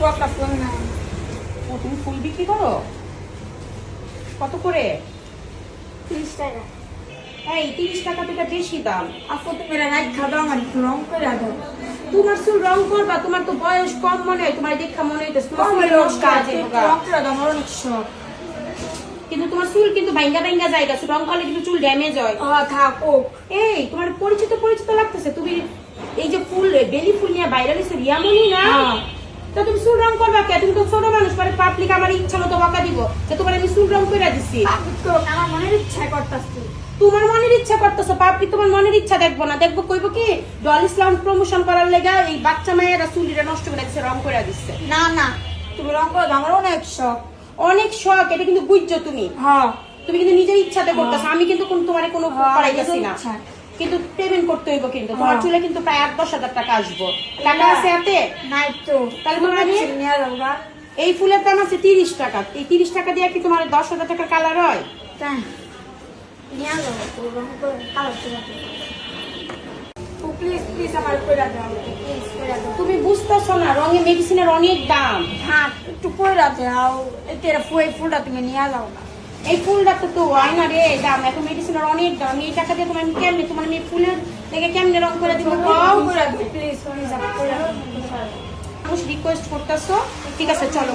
ও তুমি ফুল বিক্রি করো? কত করে? তিরিশ টাকা। এই তিরিশ টাকা তো এটা বেশি দাম। আপু তুমি আমার একটু রং করে দাও। তোমার চুল রং করবা তোমার তো বয়স কম মনে হয় তোমার দেখা মনে হইতেছে তোমার চুল নষ্ট আছে বোকা। রং করে দাও আমার অনেক শখ। কিন্তু তোমার চুল কিন্তু ভাঙ্গা ভাঙ্গা জায়গা রং করলে কিন্তু চুল ড্যামেজ হয়। থাক ও। এই তোমার পরিচিত পরিচিত লাগতেছে তুমি এই যে ফুল বেলি ফুল নিয়ে বাইরে গেছে রিয়ামনি না? হ্যাঁ। তো তুমি চুল রং করবা কে? তুমি তো ছোট মানুষ মানে পাবলিক আমার ইচ্ছা মতো বকা দিব। যে তোমার আমি চুল রং করে দিছি। আমার মনের ইচ্ছা করতেছে। তোমার মনের ইচ্ছা করতেছো পাবলিক তোমার মনের ইচ্ছা দেখব না। দেখব কইব কি ডল ইসলাম প্রমোশন করার লেগা এই বাচ্চা মেয়েরা চুলিটা নষ্ট করে দিচ্ছে রং করে দিচ্ছে না না তুমি রং করে আমার অনেক শখ। অনেক শখ এটা কিন্তু বুঝছ তুমি। হ্যাঁ। তুমি কিন্তু নিজের ইচ্ছাতে করতেছো আমি কিন্তু কোন তোমার কোনো হ্যাঁ, করাইতেছি না। কিন্তু পেমেন্ট করতে হইব কিন্তু। তোমার হ্যাঁ। চুলে কিন্তু প্রায় আট দশ হাজার টাকা আসব। টাকা আছে হাতে? নাই তো। তাহলে গা। এই ফুলের দাম আছে তিরিশ টাকা। এই তিরিশ টাকা দিয়ে কি তোমার দশ হাজার টাকার কালার হয়? কালার দাও তুমি বুঝতেছো না রঙে মেডিসিনের অনেক দাম। হ্যাঁ একটু করে দাও এতে ফুল ফুলটা তুমি নিয়ে যাও না এই ফুলটা তো তো হয় না রে দাম এখন মেডিসিনের অনেক দাম এই টাকা দিয়ে তোমার আমি কেমনে তোমার আমি ফুলের দেখে কেমনে রং করে দিব করে প্লিজ রিকোয়েস্ট করতেছো ঠিক আছে চলো